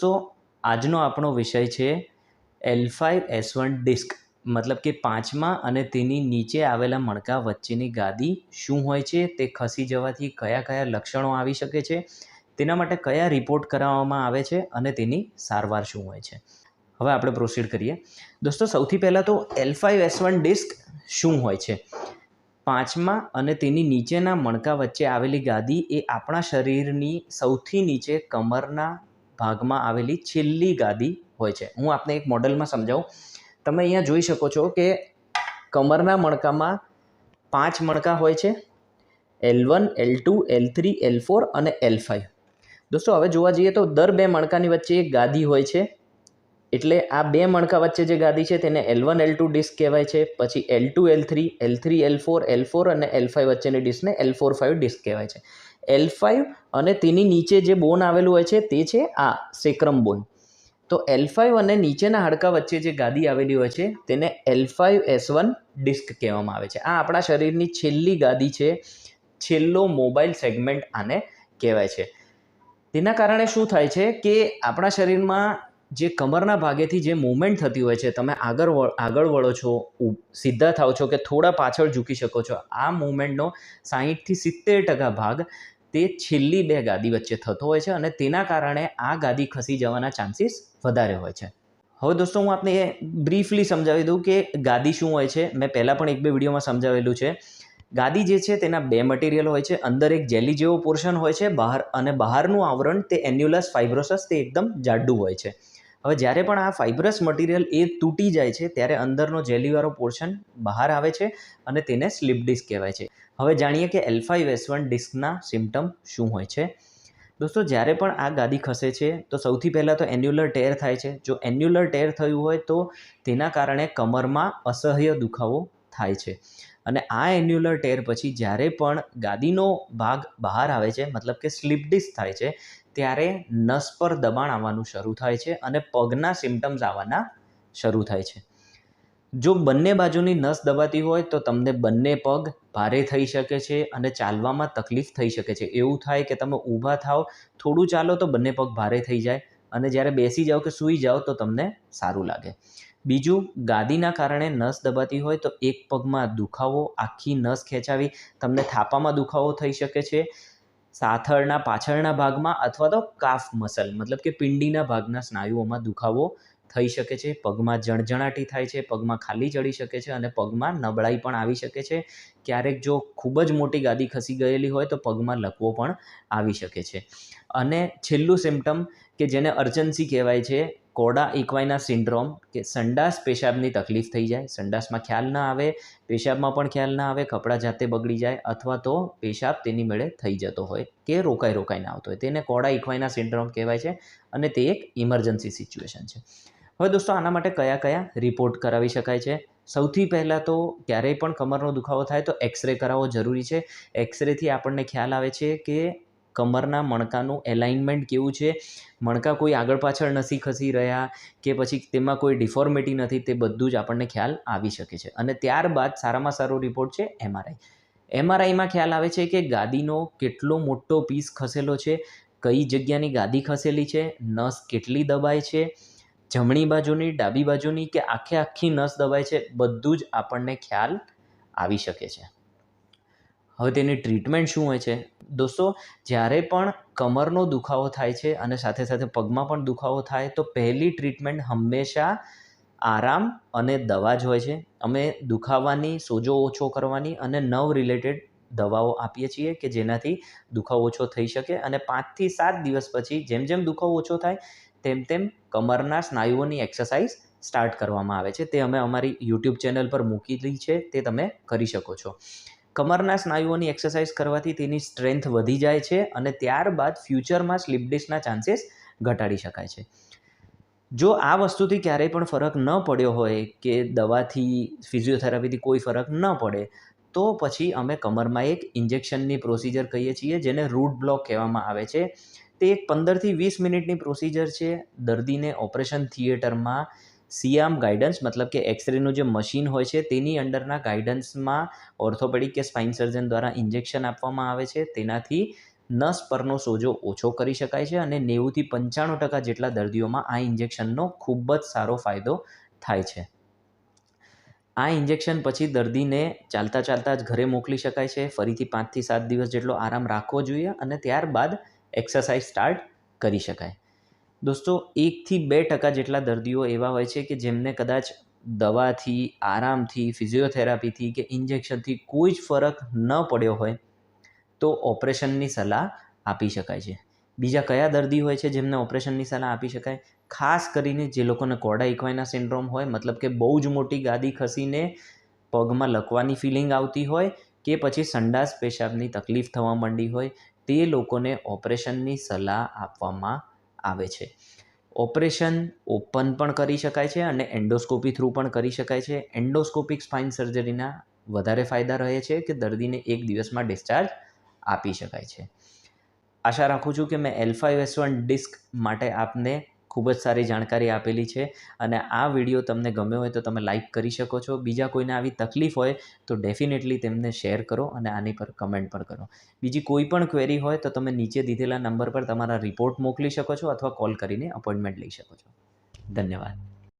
તો આજનો આપણો વિષય છે L five S one disc મતલબ કે પાંચમા અને તેની નીચે આવેલા મણકા વચ્ચેની ગાદી શું હોય છે, તે ખસી જવાથી કયા કયા લક્ષણો આવી શકે છે, તેના માટે કયા રિપોર્ટ કરાવવામાં આવે છે અને તેની સારવાર શું હોય છે. હવે આપણે પ્રોસીડ કરીએ. દોસ્તો, સૌથી પહેલાં તો L five S one disc શું હોય છે? પાંચમા અને તેની નીચેના મણકા વચ્ચે આવેલી ગાદી એ આપણા શરીરની સૌથી નીચે કમરના ભાગમાં આવેલી છેલ્લી ગાદી હોય છે. હું આપને એક મોડલમાં સમજાવું. તમે અહીંયા જોઈ શકો છો કે કમરના મણકામાં પાંચ મણકા હોય છે. L one, L two, L three, L four અને એલ ફાઇવ દોસ્તો, હવે જોવા જઈએ તો દર બે મણકાની વચ્ચે એક ગાદી હોય છે. એટલે આ બે મણકા વચ્ચે જે ગાદી છે તેને L one, L two disc કહેવાય છે. પછી L two, L three L three, L four L four અને એલ ફાઇવ વચ્ચેની ડિસ્કને એલ ફોર ફાઇવ ડિસ્ક કહેવાય છે. એલ ફાઇવ અને તેની નીચે જે બોન આવેલું હોય છે, તે છે આ સેક્રમ બોન તો એલ ફાઇવ અને નીચેના હાડકા વચ્ચે જે ગાદી આવેલી હોય છે, તેને L five S one disc કહેવામાં આવે છે. આ આપણા શરીરની છેલ્લી ગાદી છે, છેલ્લો મોબાઈલ સેગમેન્ટ આને કહેવાય છે. તેના કારણે શું થાય છે કે આપણા શરીરમાં જે કમરના ભાગેથી જે મૂવમેન્ટ થતી હોય છે, તમે આગળ વળ આગળ વળો છો સીધા થાવ છો કે થોડા પાછળ ઝૂકી શકો છો, આ મૂવમેન્ટનો સાહીઠથી સિત્તેર ટકા ભાગ તે છેલ્લી બે ગાદી વચ્ચે થતો હોય છે અને તેના કારણે આ ગાદી ખસી જવાના ચાન્સીસ વધારે હોય છે. હવે દોસ્તો, હું આપને બ્રીફલી સમજાવી દઉં કે ગાદી શું હોય છે. મેં પહેલાં પણ એક બે વિડીયોમાં સમજાવેલું છે. ગાદી જે છે તેના બે મટીરિયલ હોય છે. અંદર એક જેલી જેવો પોર્શન હોય છે. બહાર અને બહારનું આવરણ તે એન્યુલસ ફાઇબ્રોસસ તે એકદમ જાડું હોય છે. હવે જ્યારે પણ આ ફાઇબ્રસ મટીરિયલ એ તૂટી જાય છે, ત્યારે અંદરનો જેલીવાળો પોર્શન બહાર આવે છે અને તેને સ્લીપ ડિસ્ક કહેવાય છે. હવે જાણીએ કે એલ્ફાઈ એસ વન ડિસ્કના સિમ્ટમ શું હોય છે? દોસ્તો, જ્યારે પણ આ ગાદી ખસે છે, તો સૌથી પહેલાં તો એન્યુલર ટેર થાય છે. જો એન્યુલર ટેર થયું હોય તો તેના કારણે કમરમાં અસહ્ય દુખાવો થાય છે. અને આ એન્યુલર ટેર પછી જ્યારે પણ ગાદીનો ભાગ બહાર આવે છે, મતલબ કે સ્લીપ ડિસ્ક થાય છે, ત્યારે નસ પર દબાણ આવવાનું શરૂ થાય છે અને પગના સિમ્ટમ્સ આવવાના શરૂ થાય છે. જો બંને બાજુની નસ દબાતી હોય તો તમને બંને પગ ભારે થઈ શકે છે અને ચાલવામાં તકલીફ થઈ શકે છે. એવું થાય કે તમે ઊભા થાઓ, થોડું ચાલો તો બંને પગ ભારે થઈ જાય અને જ્યારે બેસી જાઓ કે સૂઈ જાઓ તો તમને સારું લાગે. બીજું, ગાદીના કારણે નસ દબાતી હોય તો એક પગમાં દુખાવો, આખી નસ ખેંચાવી તમને થાપામાં દુખાવો થઈ શકે છે. સાથળના પાછળના ભાગમાં અથવા તો કાફ મસલ મતલબ કે પિંડીના ભાગના સ્નાયુઓમાં દુખાવો થઈ શકે છે. પગમાં જણજણાટી થાય છે, પગમાં ખાલી ચડી શકે છે અને પગમાં નબળાઈ પણ આવી શકે છે. ક્યારેક જો ખૂબ જ મોટી ગાદી ખસી ગયેલી હોય તો પગમાં લકવો પણ આવી શકે છે. અને છેલ્લું સિમ્ટમ કે જેને અર્જન્સી કહેવાય છે કોડા ઇક્વાઇના સિન્ડ્રોમ, કે સંડાસ પેશાબની તકલીફ થઈ જાય, સંડાસમાં ખ્યાલ ના આવે, પેશાબમાં પણ ખ્યાલ ના આવે, કપડાં જાતે બગડી જાય, અથવા તો પેશાબ તેની મેળે થઈ જતો હોય, કે રોકાઈ રોકાઈને આવતો હોય. તેને કોડા ઇક્વાઇના સિન્ડ્રોમ કહેવાય છે અને તે એક ઇમરજન્સી સિચ્યુએશન છે. હવે દોસ્તો, આના માટે કયા કયા રિપોર્ટ કરાવી શકાય છે? સૌથી પહેલાં તો ક્યારેય પણ કમરનો દુખાવો થાય તો એક્સરે કરાવવો જરૂરી છે. એક્સરેથી આપણને ખ્યાલ આવે છે કે કમરના મણકાનું એલાઇનમેન્ટ કેવું છે? મણકા કોઈ આગળ પાછળ નથી ખસી રહ્યા કે પછી તેમાં કોઈ ડિફોર્મિટી નથી તે બધું જ આપણને ખ્યાલ આવી શકે છે. અને ત્યારબાદ સારામાં સારો રિપોર્ટ છે એમઆરઆઈ એમઆરઆઈમાં ખ્યાલ આવે છે કે ગાદીનો કેટલો મોટો પીસ ખસેલો છે, કઈ જગ્યાની ગાદી ખસેલી છે, નસ કેટલી દબાય છે, જમણી બાજુની, ડાબી બાજુની કે આખે આખી નસ દબાય છે, બધું જ આપણને ખ્યાલ આવી શકે છે. હવે તેની ટ્રીટમેન્ટ શું હોય છે? દોસ્તો, જ્યારે પણ કમરનો દુખાવો થાય છે અને સાથે સાથે પગમાં પણ દુખાવો થાય, તો પહેલી ટ્રીટમેન્ટ હંમેશા આરામ અને દવા જ હોય છે. અમે દુખાવાની સોજો ઓછો કરવાની અને નવ રિલેટેડ દવાઓ આપીએ છીએ કે જેનાથી દુખાવો ઓછો થઈ શકે અને પાંચથી સાત દિવસ પછી જેમ જેમ દુખાવો ઓછો થાય, તેમ તેમ કમરના સ્નાયુઓની એક્સરસાઇઝ સ્ટાર્ટ કરવામાં આવે છે. તે અમે અમારી યુટ્યુબ ચેનલ પર મૂકેલી છે, તે તમે કરી શકો છો. કમરના સ્નાયુઓની એક્સરસાઇઝ કરવાથી તેની સ્ટ્રેન્થ વધી જાય છે અને ત્યારબાદ ફ્યુચરમાં સ્લીપ ડિસ્કના ચાન્સીસ ઘટાડી શકાય છે. જો આ વસ્તુથી ક્યારેય પણ ફરક ન પડ્યો હોય કે દવાથી ફિઝિયોથેરાપીથી કોઈ ફરક ન પડે, તો પછી અમે કમરમાં એક ઇન્જેક્શનની પ્રોસિજર કહીએ છીએ જેને રૂટ બ્લોક કહેવામાં આવે છે. તે એક પંદરથી વીસ મિનિટની પ્રોસિજર છે. દર્દીને ઓપરેશન થિયેટરમાં સિયામ ગાઈડન્સ મતલબ કે એક્સરેનું જે મશીન હોય છે, તેની અંડરના ગાઈડન્સમાં ઓર્થોપેડિક કે સ્પાઇન સર્જન દ્વારા ઇન્જેક્શન આપવામાં આવે છે. તેનાથી નસ પરનો સોજો ઓછો કરી શકાય છે અને નેવુંથી પંચાણું ટકા જેટલા દર્દીઓમાં આ ઇન્જેક્શનનો ખૂબ જ સારો ફાયદો થાય છે. આ ઇન્જેક્શન પછી દર્દીને ચાલતા ચાલતા જ ઘરે મોકલી શકાય છે. ફરીથી પાંચથી સાત દિવસ જેટલો આરામ રાખવો જોઈએ અને ત્યારબાદ એક્સરસાઇઝ સ્ટાર્ટ કરી શકાય. દોસ્તો, એકથી બે ટકા જેટલા દર્દીઓ એવા હોય છે કે જેમને કદાચ દવાથી, આરામથી, ફિઝિયોથેરાપીથી કે ઇન્જેક્શનથી કોઈ જ ફરક ન પડ્યો હોય, તો ઓપરેશનની સલાહ આપી શકાય છે. બીજા કયા દર્દી હોય છે જેમને ઓપરેશનની સલાહ આપી શકાય? ખાસ કરીને જે લોકોને કોડા ઇક્વાઇના સિન્ડ્રોમ હોય, મતલબ કે બહુ જ મોટી ગાદી ખસીને પગમાં લકવાની ફિલિંગ આવતી હોય કે પછી સંડાસ પેશાબની તકલીફ થવા માંડી હોય, તે લોકોને ઓપરેશનની સલાહ આપવામાં આવે છે. ઓપરેશન ઓપન પણ કરી શકાય છે અને એન્ડોસ્કોપી થ્રુ પણ કરી શકાય છે. એન્ડોસ્કોપિક સ્પાઇન સર્જરીના વધારે ફાયદા રહે છે કે દર્દીને એક દિવસમાં ડિસ્ચાર્જ આપી શકાય છે. આશા રાખું છું કે મેં એલ્ફા એસ વન ડિસ્ક માટે આપને ખૂબ જ સારી જાણકારી આપેલી છે અને આ વીડિયો તમને ગમ્યો હોય તો તમે લાઇક કરી શકો છો. બીજા કોઈને આવી તકલીફ હોય તો ડેફિનેટલી તેમને શેર કરો અને આની પર કમેન્ટ પણ કરો. બીજી કોઈ પણ ક્વેરી હોય તો તમે નીચે દીધેલા નંબર પર તમારા રિપોર્ટ મોકલી શકો છો અથવા કોલ કરીને અપોઇન્ટમેન્ટ લઈ શકો છો. ધન્યવાદ.